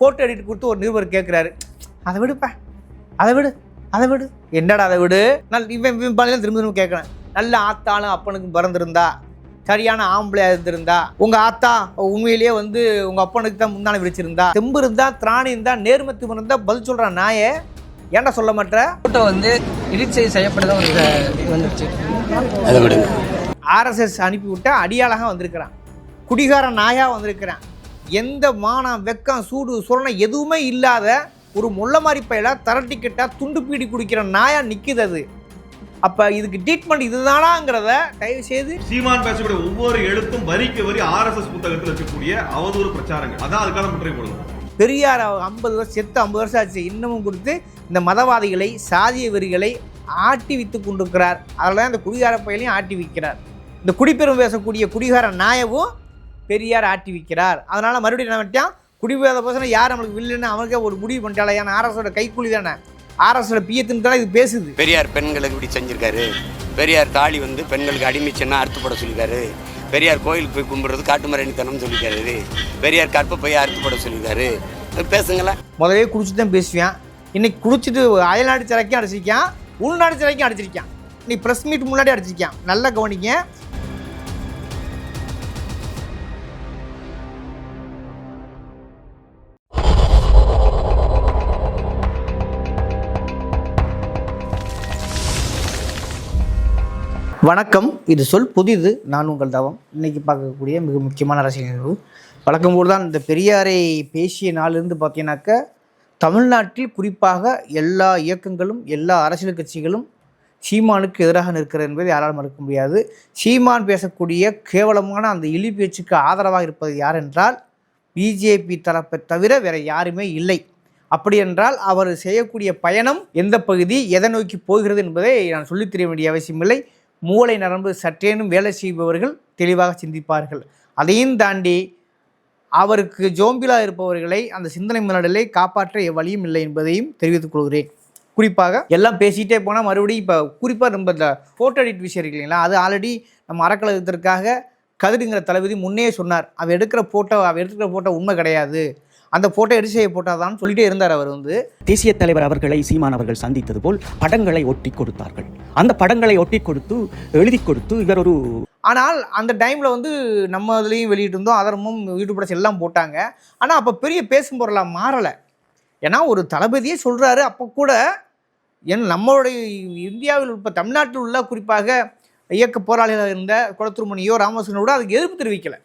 Photo edit கொடுத்து ஒரு நிருபர் கேட்குறாரு அதை விடுப்பா அதை விடு அதை விடு. என்னடா அதை விடு? நான் இவன் இவன் பாலையில திரும்ப திரும்ப கேட்குறேன் நல்ல ஆத்தாலும் அப்பனுக்கும் பிறந்திருந்தா சரியான ஆம்பளையா இருந்திருந்தா உங்க ஆத்தா உண்மையிலேயே வந்து உங்க அப்பனுக்கு தான் முந்தான விரிச்சிருந்தா தெம்பு இருந்தா திராணி இருந்தா நேர்மத்து இருந்தா பதில் சொல்றான் நாயே. ஏன்டா சொல்ல மாட்டேற ஃபோட்டோ வந்து செய்ய செய்யப்பட்டதான் ஒரு வந்துருச்சு. அதை விடுங்க. ஆர்எஸ்எஸ் அனுப்பி விட்ட அடியாளாக வந்திருக்கிறான். குடிகார நாயா வந்திருக்கிறான். எந்த மானம் வெக்கம் சூடு சுரணம் எதுவுமே இல்லாத ஒரு முள்ள மாதிரி பையில தரட்டிக்கிட்டா துண்டு பீடி குடிக்கிற நாயா நிக்குது அது. அப்ப இதுக்கு ட்ரீட்மெண்ட் இதுதானாங்கிறத தயவு செய்து சீமான் பேசக்கூடிய ஒவ்வொரு எழுத்தும் வரிக்கு வரி ஆர்எஸ்எஸ் புத்தகத்தில் இருக்கக்கூடிய அவதூறு பிரச்சாரங்கள். அதான் அதுக்காக முற்றை போடுவோம் பெரியார் ஐம்பது வருஷம் செத்து ஐம்பது வருஷம் ஆச்சு. இன்னமும் கொடுத்து இந்த மதவாதிகளை சாதிய வெறிகளை ஆட்டி வித்து கொண்டிருக்கிறார். அதில் தான் இந்த குடிகார பயிலையும் ஆட்டி விற்கிறார் இந்த குடிப்பெரும் பேசக்கூடிய குடிகார நாயவும் பெரியார் ஆட்டி விற்கிறார் அதனால் மறுபடியும் என்ன பண்ணிட்டான்? குடிபேத பசங்க யார் நம்மளுக்கு வில்லுன்னு அவனுக்கே ஒரு முடிவு பண்ணிட்டாலே. ஏன்னா ஆர்எஸோட கைக்கூலி தானே. ஆர்எஸோட பியத்துன்னு தானே இது பேசுது. பெரியார் பெண்களுக்கு இப்படி செஞ்சிருக்காரு. பெரியார் தாலி வந்து பெண்களுக்கு அடிமைச்சன்னா அறுத்து போட சொல்லியிருக்காரு. பெரியார் கோயிலுக்கு போய் கும்பிடுறது காட்டுமரணித்தனம் சொல்லியிருக்காரு. பெரியார் கற்பப்பையை அறுத்து போட சொல்லியிருக்காரு. பேசுங்களேன் முதலே குடிச்சு தான் பேசுவேன். இன்னைக்கு குடிச்சிட்டு அயல்நாடு சிறைக்கும் அடிச்சிருக்கான். உள்நாடு சிறைக்கும் அடிச்சிருக்கான். நீ ப்ரெஸ் மீட் முன்னாடி அடிச்சிருக்கான். நல்லா கவனிங்க. வணக்கம். இது சொல் புதிது நான் உங்கள் தவம். இன்னைக்கு பார்க்கக்கூடிய மிக முக்கியமான அரசியல் நிகழ்வு. வழக்கம்போது தான் இந்த பெரியாரை பேசிய நாளிலிருந்து பார்த்தீங்கன்னாக்க தமிழ்நாட்டில் குறிப்பாக எல்லா இயக்கங்களும் எல்லா அரசியல் கட்சிகளும் சீமானுக்கு எதிராக நிற்கிறது என்பதை யாராலும் மறுக்க முடியாது. சீமான் பேசக்கூடிய கேவலமான அந்த இழி பேச்சுக்கு ஆதரவாக இருப்பது யார் என்றால் பிஜேபி தரப்பை தவிர வேற யாருமே இல்லை. அப்படி என்றால் அவர் செய்யக்கூடிய பயணம் எந்த பகுதி எதை நோக்கி போகிறது என்பதை நான் சொல்லித் தெரிய வேண்டிய அவசியமில்லை. மூளை நரம்பு சற்றேனும் வேலை செய்பவர்கள் தெளிவாக சிந்திப்பார்கள். அதையும் தாண்டி அவருக்கு ஜோம்பிலா இருப்பவர்களை அந்த சிந்தனை முன்னடலை காப்பாற்ற வழியும் இல்லை என்பதையும் தெரிவித்துக் கொள்கிறேன். குறிப்பாக எல்லாம் பேசிகிட்டே போனால் மறுபடியும் இப்போ குறிப்பாக நம்ம இந்த ஃபோட்டோ எடிட் விஷயம் இருக்கு இல்லைங்களா? அது ஆல்ரெடி நம்ம அறக்கழகத்திற்காக கதிருங்கிற தளபதி முன்னே சொன்னார். அவர் எடுக்கிற ஃபோட்டோ அவர் எடுக்கிற ஃபோட்டோ உண்மை கிடையாது. அந்த ஃபோட்டோ எடுத்து செய்ய போட்டாதான்னு சொல்லிட்டே இருந்தார் அவர் வந்து. தேசிய தலைவர் அவர்களை சீமான் அவர்கள் சந்தித்தது போல் படங்களை ஒட்டி கொடுத்தார்கள். அந்த படங்களை ஒட்டி கொடுத்து எழுதி கொடுத்து இவர் ஒரு ஆனால் அந்த டைமில் வந்து நம்ம இதுலேயும் வெளியிட்டிருந்தோம் அதரமும் யூடியூப் எல்லாம் போட்டாங்க. ஆனால் அப்போ பெரிய பேசும் பொருளாக மாறலை. ஏன்னா ஒரு தளபதியே சொல்கிறாரு அப்போ கூட என் நம்மளுடைய இந்தியாவில் இப்போ தமிழ்நாட்டில் உள்ள குறிப்பாக இயக்க போராளிகளாக இருந்த குளத்துருமணியோ கூட அதுக்கு எதிர்ப்பு தெரிவிக்கலை.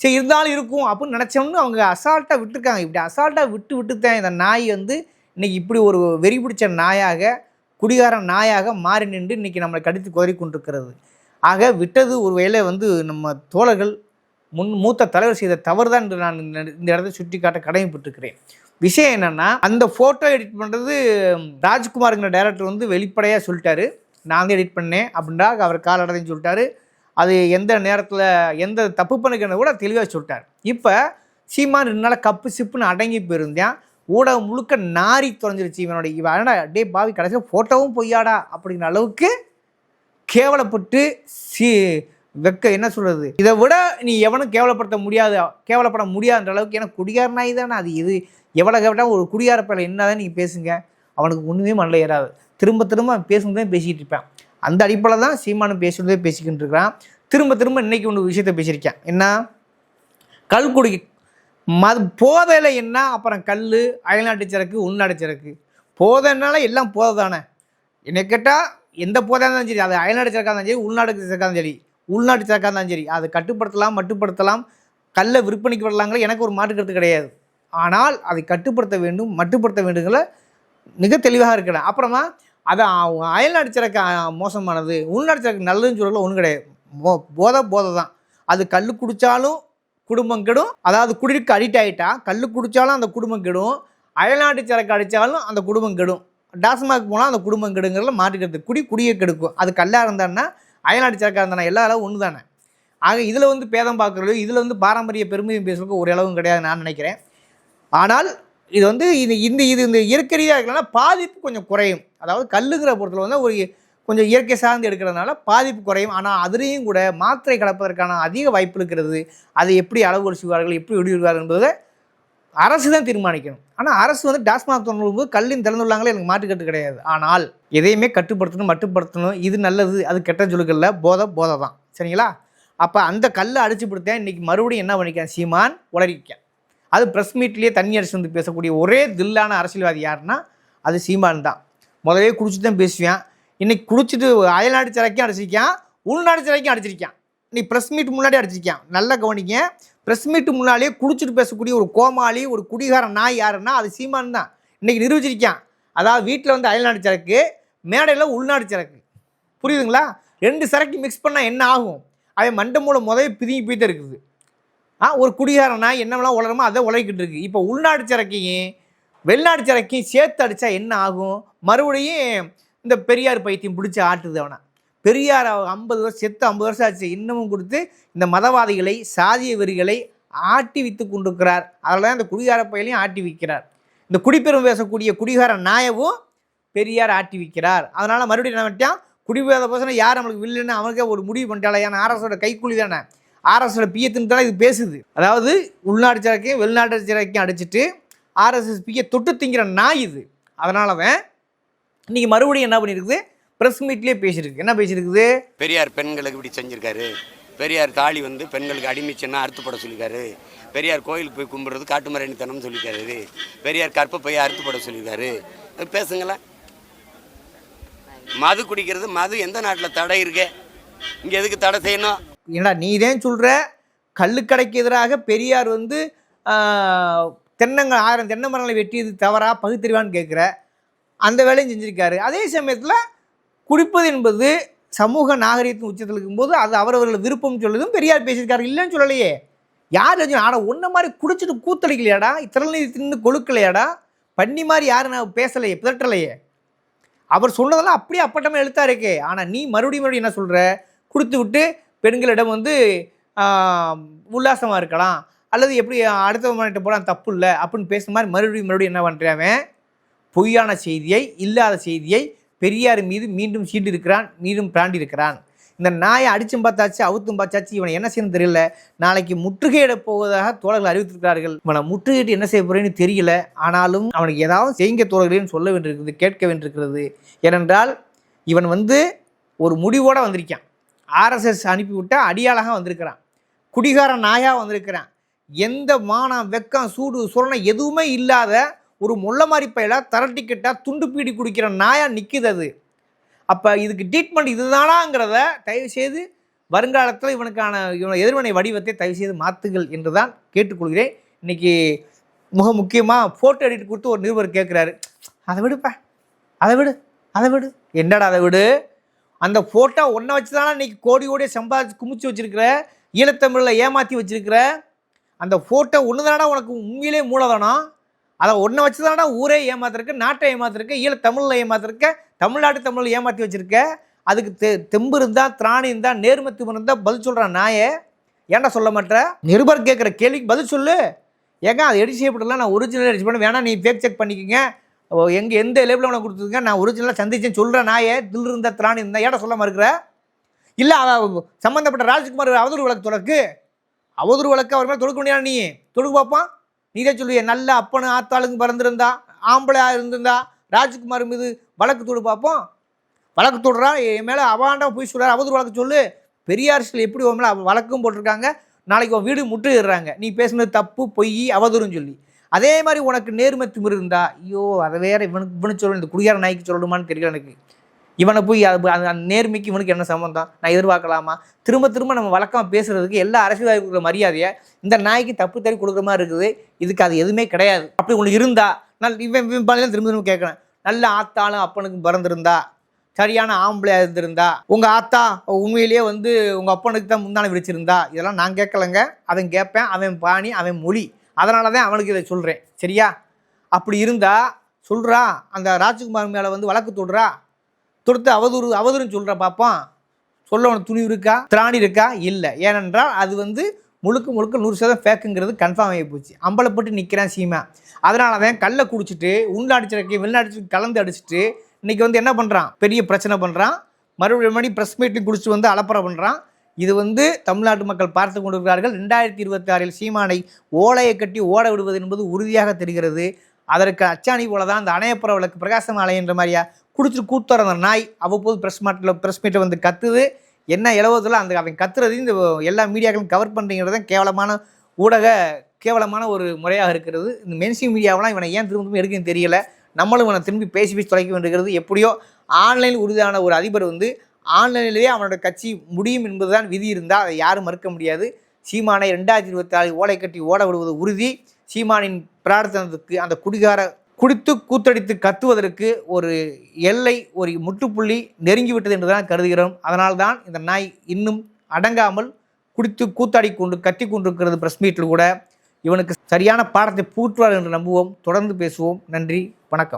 சரி இருந்தாலும் இருக்கும் அப்படின்னு நினச்சோம்னு அவங்க அசால்ட்டாக விட்டுருக்காங்க. இப்படி அசால்ட்டாக விட்டு விட்டு தான் இந்த நாய் வந்து இன்றைக்கி இப்படி ஒரு வெறி பிடிச்ச நாயாக குடிகார நாயாக மாறி நின்று இன்றைக்கி நம்மளை கடித்து குதறி கொண்டிருக்கிறது. ஆக விட்டது ஒரு வேளை வந்து நம்ம தோழர்கள் முன் மூத்த தலைவர் செய்த தவறு தான் என்று நான் இந்த இடத்தை சுட்டி காட்ட கடமைப்பட்டிருக்கிறேன். விஷயம் என்னென்னா அந்த ஃபோட்டோ எடிட் பண்ணுறது ராஜ்குமாருங்கிற டைரக்டர் வந்து வெளிப்படையாக சொல்லிட்டாரு. நான் தான் எடிட் பண்ணேன் அப்படின்றா அவர் கால் அடைன்னு சொல்லிட்டாரு. அது எந்த நேரத்தில் எந்த தப்பு பண்ணுக்கிறத கூட தெளிவாக சொல்லிட்டார். இப்போ சீமான் ரெண்டு நாள் கப்பு சிப்புன்னு அடங்கி போயிருந்தேன். ஊடகம் முழுக்க நாரி தொலைஞ்சிருச்சு இவனோட. இவன் ஆனால் டே பாவி கடைசியில் ஃபோட்டோவும் பொய்யாடா அப்படிங்கிற அளவுக்கு கேவலப்பட்டு சி வெக்க என்ன சொல்கிறது இதை விட நீ எவனும் கேவலப்படுத்த முடியாது கேவலப்பட முடியாதுன்ற அளவுக்கு ஏன்னா குடிகார நாய் தானே அது. இது எவ்வளோ கேட்டால் ஒரு குடிகார பையன் என்னதான் நீங்கள் பேசுங்க. அவனுக்கு ஒன்றுமே மண்ணில் ஏறாது திரும்ப திரும்ப பேசுங்க தான் பேசிகிட்டு இருப்பேன். அந்த அடிப்படையில் தான் சீமானும் பேசுனதே பேசிக்கிட்டு இருக்கிறான். திரும்ப திரும்ப இன்னைக்கு ஒன்று விஷயத்தை பேசியிருக்கேன். என்ன? கல் குடி மது போதையில் என்ன? அப்புறம் கல் அயல்நாட்டு சரக்கு உள்நாட்டு சரக்கு. போதைனால எல்லாம் போதை தானே. என்னை கேட்டால் எந்த போதாக இருந்தாலும் சரி அது அயல்நாட்டு சரக்காக இருந்தாலும் சரி உள்நாட்டு சரக்காக இருந்தாலும் சரி உள்நாட்டு சரக்காக இருந்தாலும் சரி அதை கட்டுப்படுத்தலாம் மட்டுப்படுத்தலாம் கல்லை விற்பனைக்கு விடலாங்களே எனக்கு ஒரு மாற்று கருத்து கிடையாது. ஆனால் அதை கட்டுப்படுத்த வேண்டும் மட்டுப்படுத்த வேண்டுங்கிற மிக தெளிவாக இருக்கிறேன். அப்புறமா அது அயல் அயல்நாட்டு சரக்கு மோசமானது உள்நாட்டு சரக்கு நல்லதுன்னு சொல்லல ஒன்றும் கிடையாது. போ போதை போதை தான். அது கல் குடித்தாலும் குடும்பம் கெடும். அதாவது குடிக்கு அடிக்ட் ஆகிட்டா கல் குடித்தாலும் அந்த குடும்பம் கெடும். அயல்நாட்டு சரக்கு அடித்தாலும் அந்த குடும்பம் கெடும். டாஸ்மாக் போனால் அந்த குடும்பம் கெடுங்கிறதுல மாட்டுக்கிறது குடி குடியை கெடுக்கும். அது கல்லாக இருந்தான்னா அயல்நாட்டு சரக்காக இருந்தானா எல்லா அளவும் ஒன்று தானே. ஆக இதில் வந்து பேதம் பார்க்குறது இதில் வந்து பாரம்பரிய பெருமையும் பேசுறதுக்கு ஒரு அளவும் கிடையாது நான் நினைக்கிறேன். ஆனால் இது வந்து இது இந்த இது இந்த இயற்கை ரீதியாக இருக்கலன்னா பாதிப்பு கொஞ்சம் குறையும். அதாவது கல்லுங்கிற பொருத்தில் வந்து ஒரு கொஞ்சம் இயற்கை சார்ந்து எடுக்கிறதுனால பாதிப்பு குறையும். ஆனால் அதுலேயும் கூட மாத்திரை கலப்பதற்கான அதிக வாய்ப்பு இருக்கிறது. அதை எப்படி அளவு செய்வார்கள் எப்படி வெளியிடுவார்கள் என்பதை அரசு தான் தீர்மானிக்கணும். ஆனால் அரசு வந்து டாஸ்மாக் போது கல்லின் திறந்துள்ளாங்களே எனக்கு மாட்டுக்கட்டு கிடையாது. ஆனால் எதையுமே கட்டுப்படுத்தணும் மட்டுப்படுத்தணும். இது நல்லது அது கெட்ட சொல்லுகளில் போதை போதை தான் சரிங்களா? அப்போ அந்த கல்லை அடிச்சு பிடித்தேன் இன்றைக்கி மறுபடியும் என்ன பண்ணிக்கேன் சீமான் உளறிக்கேன் அது ப்ரெஸ் மீட்லேயே தண்ணி அடிச்சு வந்து பேசக்கூடிய ஒரே தில்லான அரசியல்வாதி யாருன்னா அது சீமான் தான். முதலே குடிச்சு தான் பேசுவேன். இன்னைக்கு குடிச்சிட்டு அயல்நாடு சிறைக்கும் அடிச்சிருக்கான் உள்நாடு சிறைக்கும் அடிச்சிருக்கான். இன்னைக்கு ப்ரெஸ் மீட் முன்னாடி அடிச்சிருக்கான். நல்லா கவனிங்க. ப்ரெஸ் மீட் முன்னாடியே குடிச்சிட்டு பேசக்கூடிய ஒரு கோமாளி ஒரு குடிகார நாய் யாருன்னா அது சீமான் தான். இன்னைக்கு நிரூபிச்சிருக்கான். அதாவது வீட்டில் வந்து அயல்நாடு சரக்கு மேடையில் உள்நாடு சரக்கு புரியுதுங்களா? ரெண்டு சரக்கு மிக்ஸ் பண்ணால் என்ன ஆகும்? அவன் மண்டை மூலம் முதல் பிதுங்கி போய்தான் இருக்குது. ஆ ஒரு குடிகாரனா என்னவெல்லாம் உலரமோ அதை உழைக்கிட்டு இருக்கு. இப்போ உள்நாடு சரக்கையும் வெளிநாடு சரக்கையும் சேர்த்து அடித்தா என்ன ஆகும்? மறுபடியும் இந்த பெரியார் பைத்தியம் பிடிச்சி ஆட்டுது அவனை. பெரியார் ஐம்பது வருஷம் செத்து ஐம்பது வருஷம் ஆச்சு. இன்னமும் கொடுத்து இந்த மதவாதிகளை சாதிய வெறிகளை ஆட்டி வித்து கொண்டிருக்கிறார். அதில் தான் இந்த குடிகார பயிலையும் ஆட்டி விற்கிறார் இந்த குடிப்பெரும் பேசக்கூடிய குடிகார நாயவும் பெரியார் ஆட்டி விற்கிறார் அதனால் மறுபடியும் என்ன பண்ணிட்டான்? குடிபோத பசங்க யார் நம்மளுக்கு வில்லுன்னு அவனுக்கே ஒரு முடிவு பண்ணிட்டாலே. ஏன்னா ஆர்எஸோட கைக்கூலி தானே. ஆர்எஸோட பியத்தின் தான் இது பேசுது. அதாவது உள்நாட்டு சிறக்கையும் வெளிநாட்டு சிறக்கையும் அடிச்சிட்டு ஆர்எஸ்எஸ் பிஏ தொட்டு திங்கிற நாய் இது. அதனால தான் இன்னைக்கு மறுபடியும் என்ன பண்ணியிருக்குது ப்ரெஸ் மீட்லேயே பேசியிருக்கு. என்ன பேசியிருக்குது? பெரியார் பெண்களுக்கு இப்படி செஞ்சிருக்காரு. பெரியார் தாலி வந்து பெண்களுக்கு அடிமைச்சுன்னா அறுத்துப்பட சொல்லியிருக்காரு. பெரியார் கோயிலுக்கு போய் கும்பிட்றது காட்டுமரணித்தனம்னு சொல்லியிருக்காரு பெரியார் கற்பப்பையை அறுத்துப்பட சொல்லியிருக்காரு. பேசுங்களேன். மது குடிக்கிறது மது எந்த நாட்டில் தடை இருக்கு? இங்கே எதுக்கு தடை செய்யணும்? ஏன்னா நீ தான் சொல்கிற கல்லுக்கடைக்கு எதிராக பெரியார் வந்து தென்னங்க ஆயிரம் தென்னை மரங்களை வெட்டியது தவறா? பகுத்தறிவான்னு கேட்குற. அந்த வேலையும் செஞ்சுருக்காரு. அதே சமயத்தில் குடிப்பது என்பது சமூக நாகரீகத்தின் உச்சத்தில் இருக்கும்போது அது அவரவர்கள் விருப்பம் சொல்லுதும் பெரியார் பேசியிருக்காரு. இல்லைன்னு சொல்லலையே. யார் ஆனால் ஒன்றை மாதிரி குடிச்சிட்டு கூத்தடிக்கலையாடா? திரள்நீதி தின்னு கொழுக்கலையாடா? பண்ணி மாதிரி யாரும் நான் பேசலையே பிதட்டலையே. அவர் சொன்னதெல்லாம் அப்படியே அப்பட்டமாக எழுத்தா இருக்கே ஆனால் நீ மறுபடியும் மறுபடியும் என்ன சொல்கிற கொடுத்து விட்டு பெண்களிடம் வந்து உல்லாசமாக இருக்கலாம். அல்லது எப்படி அடுத்த மாநிலத்தை போகலாம் தப்பு இல்லை அப்படின்னு பேசுன மாதிரி மறுபடியும் மறுபடியும் என்ன பண்ணுறான் பொய்யான செய்தியை இல்லாத செய்தியை பெரியார் மீது மீண்டும் சீண்டு இருக்கிறான் மீண்டும் பிராண்டி இருக்கிறான் இந்த நாயை அடிச்சும் பார்த்தாச்சு அவுத்தும் பார்த்தாச்சு இவனை என்ன செய்யணும் தெரியல. நாளைக்கு முற்றுகையிட போவதாக தோழர்கள் அறிவித்திருக்கிறார்கள். இவனை முற்றுகையிட்டு என்ன செய்ய போறேன்னு தெரியல. ஆனாலும் அவனுக்கு ஏதாவது செய்ய தோழர்களேன்னு சொல்ல வேண்டியிருக்கிறது கேட்க வேண்டியிருக்கிறது. ஏனென்றால் இவன் வந்து ஒரு முடிவோடு வந்திருக்கான். ஆர்எஸ்எஸ் அனுப்பிவிட்டா அடியாளாக வந்திருக்கிறான். குடிகார நாயாக வந்திருக்கிறான். எந்த மானம் வெக்கம் சூடு சுரணை எதுவுமே இல்லாத ஒரு முள்ள மாதிரி பயில தரட்டிக்கிட்டா துண்டு பீடி குடிக்கிற நாயாக நிற்குது அது. அப்போ இதுக்கு ட்ரீட்மெண்ட் இதுதானாங்கிறத தயவு செய்து வருங்காலத்தில் இவனுக்கான இவன் எதிர்வினை வடிவத்தை தயவு செய்து மாற்றுங்கள் என்று தான் கேட்டுக்கொள்கிறேன். இன்னைக்கு மிக முக்கியமாக ஃபோட்டோ எடிட் கொடுத்து ஒரு நிருபர் கேட்குறாரு அதை விடுப்பா. அதை விடு. அதை விடு. என்னடா அதை விடு? அந்த ஃபோட்டோ ஒன்றை வச்சு தானே இன்னைக்கு கோடி கோடியை சம்பாதிச்சு குமிச்சு வச்சுருக்கிற ஈழத்தமிழில் ஏமாற்றி வச்சுருக்கிற? அந்த ஃபோட்டோ ஒன்று தானடா உனக்கு உண்மையிலே மூலதனம்? அதை ஒன்றை வச்சு தானடா ஊரே ஏமாத்திருக்க நாட்டை ஏமாத்திருக்க ஈழத்தமிழில் ஏமாத்திருக்க தமிழ்நாட்டு தமிழில் ஏமாற்றி வச்சுருக்க? அதுக்கு தெ தெம்பு இருந்தால் திராணி இருந்தால் நேர்மத்துவம் இருந்தால் பதில் சொல்கிறான் நாயே. ஏன்டா சொல்ல மாட்டேற நிருபர் கேட்குற கேள்விக்கு பதில் சொல்லு. ஏங்க அது எடிட் செய்யப்படலாம் நான் ஒரிஜினல் எடிட் பண்ண. வேணாம் நீ ஃபேக் செக் பண்ணிக்கங்க. எங்கே எந்த லேபிள் உனக்கு கொடுத்துருங்க நான் ஒரிஜினலாக சந்திச்சேன் சொல்கிறேன் நாயே தில் இருந்த திராணி இருந்தால் ஏடா சொல்ல இருக்கிற? இல்லை சம்மந்தப்பட்ட ராஜ்குமார் அவதூறு வழக்கு தொடக்கு அவதூறு வழக்கு அவர் மேலே தொடுக்க முடியாது நீ? தொடுக்க பார்ப்பான். நீதே சொல்லுவிய நல்ல அப்பனு ஆத்தாளுங்க பிறந்திருந்தா ஆம்பளையாக இருந்திருந்தா ராஜ்குமார் மீது வழக்கு தொடு பார்ப்போம். வழக்கு தொடுறா என் மேலே அவாண்டா போய் சொல்கிறார் அவதூறு வழக்கு சொல்லு. பெரியார்ஸில் எப்படி உன் மேலே வழக்கும் போட்டிருக்காங்க? நாளைக்கு உன் வீடு முற்றுகிறாங்க நீ பேசுனது தப்பு பொய் அவதூறுன்னு சொல்லி. அதே மாதிரி உனக்கு நேர்மை திமிர் இருந்தா ஐயோ அதை வேற இவனுக்கு இவனுக்கு சொல்லணும் இந்த குடியார நாய்க்கு சொல்லணுமான்னு தெரியல எனக்கு. இவனை போய் அது அந்த நேர்மைக்கு இவனுக்கு என்ன சம்மந்தம் நான் எதிர்பார்க்கலாமா? திரும்ப திரும்ப நம்ம வழக்கமாக பேசுறதுக்கு எல்லா அரசியல்வாதிகளுக்கு கொடுக்குற மரியாதையை இந்த நாய்க்கு தப்பு தறி கொடுக்குற மாதிரி இருக்குது. இதுக்கு அது எதுவுமே கிடையாது. அப்படி உனக்கு இருந்தா நான் இவன் இவன் திரும்ப திரும்ப கேட்குறேன். நல்ல ஆத்தாலும் அப்பனுக்கு பிறந்திருந்தா சரியான ஆம்பளையாக இருந்திருந்தா உங்கள் ஆத்தா உண்மையிலேயே வந்து உங்கள் அப்பனுக்கு தான் முந்தான விரிச்சிருந்தா இதெல்லாம் நான் கேட்கலங்க. அவன் கேட்பேன். அவன் பாணி அவன் மொழி. அதனால தான் அவனுக்கு இதை சொல்கிறேன் சரியா? அப்படி இருந்தால் சொல்கிறா அந்த ராஜ்குமார் மேலே வந்து வழக்கு தொடுறா. தொடுத்து அவதூறு அவதூறுன்னு சொல்கிற பார்ப்போம் சொல்ல உனக்கு துணிவு இருக்கா? திராணி இருக்கா? இல்லை. ஏனென்றால் அது வந்து முழுக்க முழுக்க நூறு சதவீதம் ஃபேக்குங்கிறது கன்ஃபார்ம் ஆகி போச்சு. அம்பலப்பட்டு நிற்கிறான் சீமா. அதனால தான் கல்லை குடிச்சிட்டு உள்நாடிச்சிருக்கி வெளிநாடு கலந்து அடிச்சிட்டு இன்றைக்கி வந்து என்ன பண்ணுறான் பெரிய பிரச்சனை பண்ணுறான் மறுபடியும் மறுபடியும் ப்ரெஸ் மீட்டிங் குடிச்சிட்டு வந்து அலப்பறை பண்ணுறான் இது வந்து தமிழ்நாட்டு மக்கள் பார்த்து கொண்டிருக்கிறார்கள். ரெண்டாயிரத்தி இருபத்தி ஆறில் சீமானை ஓலையை கட்டி ஓட விடுவது என்பது உறுதியாக தெரிகிறது. அதற்கு அச்சாணி போல தான் அந்த அணையப்புற விளக்கு பிரகாசம் ஆலைன்ற மாதிரியா குடிச்சு கூத்துற அந்த நாய் அவ்வப்போது ப்ரெஸ் மாட்டில் ப்ரெஸ் மீட்டை வந்து கத்துது. என்ன இலவத்தில் அந்த அவன் கத்துறது இந்த எல்லா மீடியாக்களும் கவர் பண்ணுறீங்கிறது தான் கேவலமான ஊடக கேவலமான ஒரு முறையாக இருக்கிறது. இந்த மென்சிங் மீடியாவெலாம் இவனை ஏன் திரும்ப திரும்ப எடுக்குன்னு தெரியல. நம்மளும் இவனை திரும்பி பேசி பேசி தொலைக்க வேண்டியிருக்கிறது. எப்படியோ ஆன்லைன் உறுதியான ஒரு அதிபர் வந்து ஆன்லைனிலேயே அவனோட கட்சி முடியும் என்பதுதான் விதி இருந்தால் அதை யாரும் மறுக்க முடியாது. சீமானை ரெண்டாயிரத்தி இருபத்தி நாலு ஓலை கட்டி ஓட விடுவது உறுதி. சீமானின் பிரார்த்தனத்துக்கு அந்த குடிகார குடித்து கூத்தடித்து கத்துவதற்கு ஒரு எல்லை ஒரு முற்றுப்புள்ளி நெருங்கிவிட்டது என்று தான் கருதுகிறோம். அதனால்தான் இந்த நாய் இன்னும் அடங்காமல் குடித்து கூத்தாடி கொண்டு கத்தி கொண்டிருக்கிறது பிரஸ் மீட்டில் கூட. இவனுக்கு சரியான பாடத்தை பூற்றுவார் என்று நம்புவோம். தொடர்ந்து பேசுவோம். நன்றி. வணக்கம்.